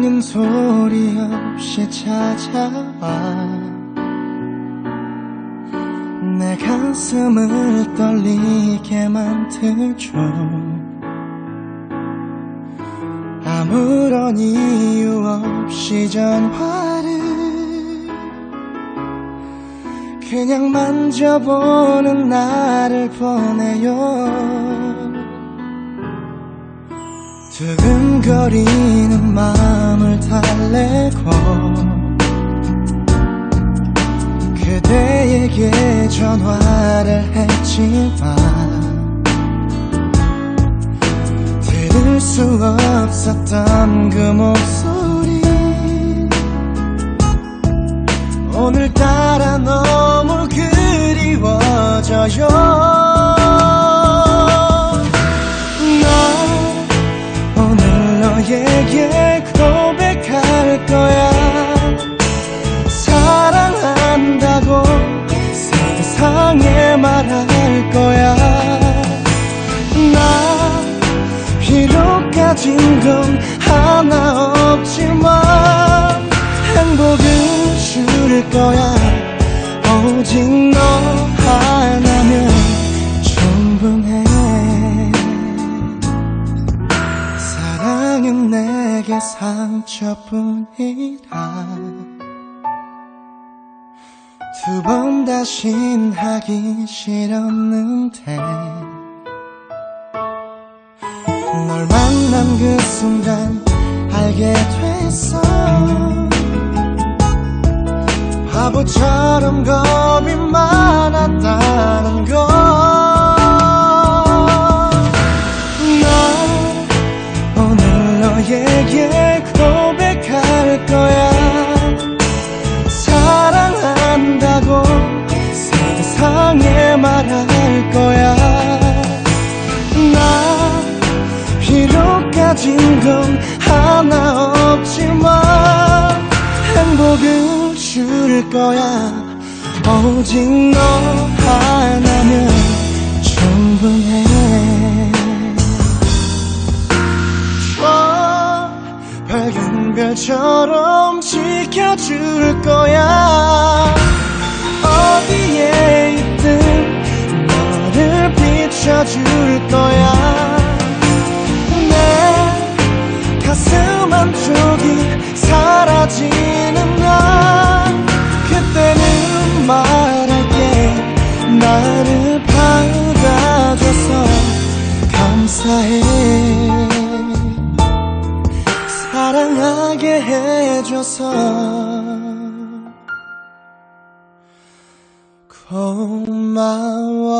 사랑은 소리 없이 찾아와. 내 가슴을 떨리게 만들죠 아무런 이유 없이 전화를 그냥 만져보는 나를 보내요 두근거리는 마음을 달래고 그대에게 전화를 했지만 들을 수 없었던 그 목소리 오늘따라 너무 그리워져요 너에게 고백할 거야. 사랑한다고 세상에 말할 거야. 나 비록 가진 건 하나 없지만 행복을 줄 거야. 오직 너 내게 상처뿐이라. 두 번 다신 하기 싫었는데 널 만난 그 순간 알게 됐어. 바보처럼 겁이 많았다는 걸 행복을 줄 거야. 오직 너 하나면 충분해. 저 밝은 별처럼 지켜줄 거야. 어디에 있든 너를 비춰줄 거야 말할게 나를 받아줘서 감사해. 사랑하게 해줘서 고마워